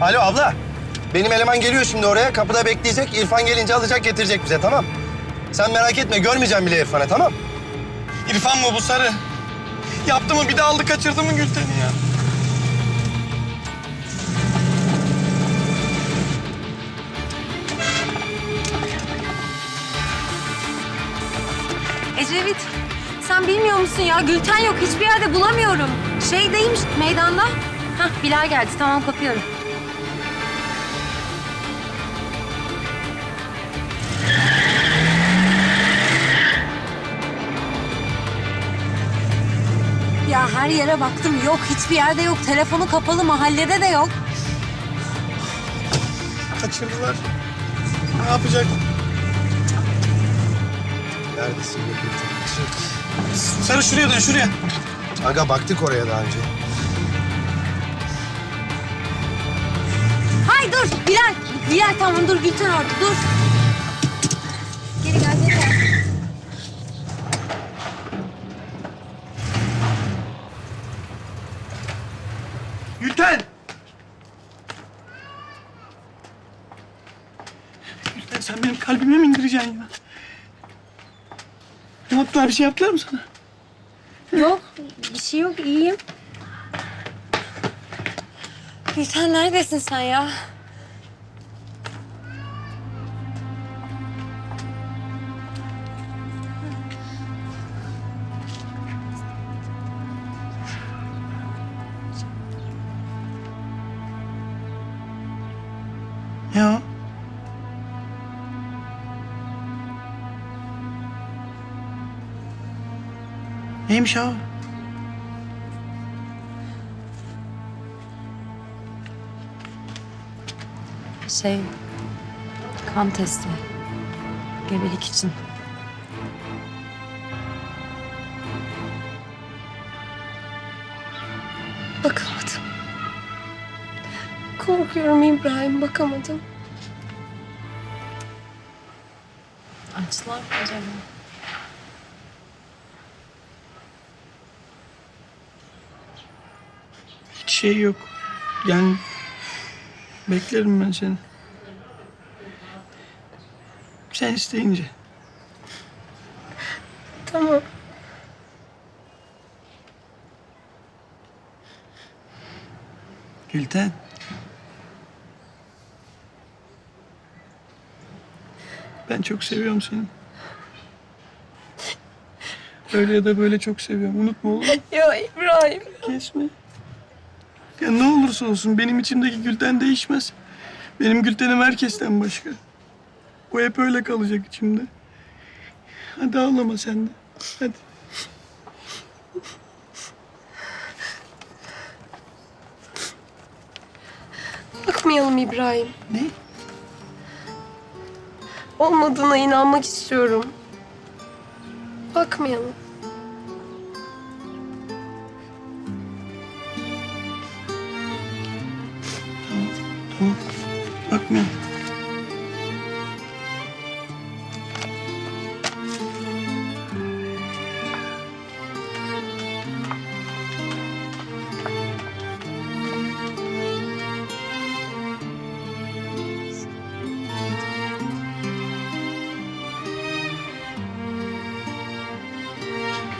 Alo abla. Benim eleman geliyor şimdi oraya. Kapıda bekleyecek. İrfan gelince alacak getirecek bize tamam. Sen merak etme görmeyeceğim bile İrfan'ı tamam. İrfan mı bu sarı? Yaptı mı bir de aldı kaçırdı mı Gülten'i ya? Ecevit, sen bilmiyor musun ya? Gülten yok, hiçbir yerde bulamıyorum. Şeydeymiş, meydanda. Hah, Bilal geldi, tamam kapıyorum. Ya her yere baktım, yok. Hiçbir yerde yok. Telefonu kapalı, mahallede de yok. Kaçırdılar. Ne yapacak? Neredesin? Sarı şuraya dön şuraya. Aga baktık oraya daha önce. Hay dur, Bilal. Bilal tamam dur, Gülten orada, dur. Gülten! Gülten sen benim kalbime mi indireceksin ya? Ne yaptılar? Bir şey yaptılar mı sana? Yok, bir şey yok. iyiyim. Gülten neredesin sen ya? Ya. Neymiş o? Şey, kan testi. Gebelik için. Bakamadım. Korkuyorum İbrahim, bakamadım. Açtılar mı acaba? Hiç şey yok. Yani beklerim ben seni. Sen isteyince. Tamam. Gülten. Ben çok seviyorum seni. Öyle ya da böyle çok seviyorum. Unutma olur mu? Ya İbrahim. Kesme. Ya ne olursa olsun benim içimdeki Gülten değişmez. Benim Gülten'im herkesten başka. O hep öyle kalacak içimde. Hadi ağlama sen de. Hadi. Bakmayalım İbrahim. Ne? Olmadığına inanmak istiyorum. Bakmayalım. Tamam. Bakmıyorum.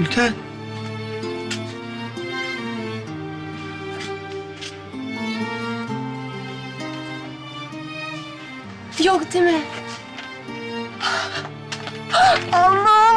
Gülten. Yok değil mi? Allah'ım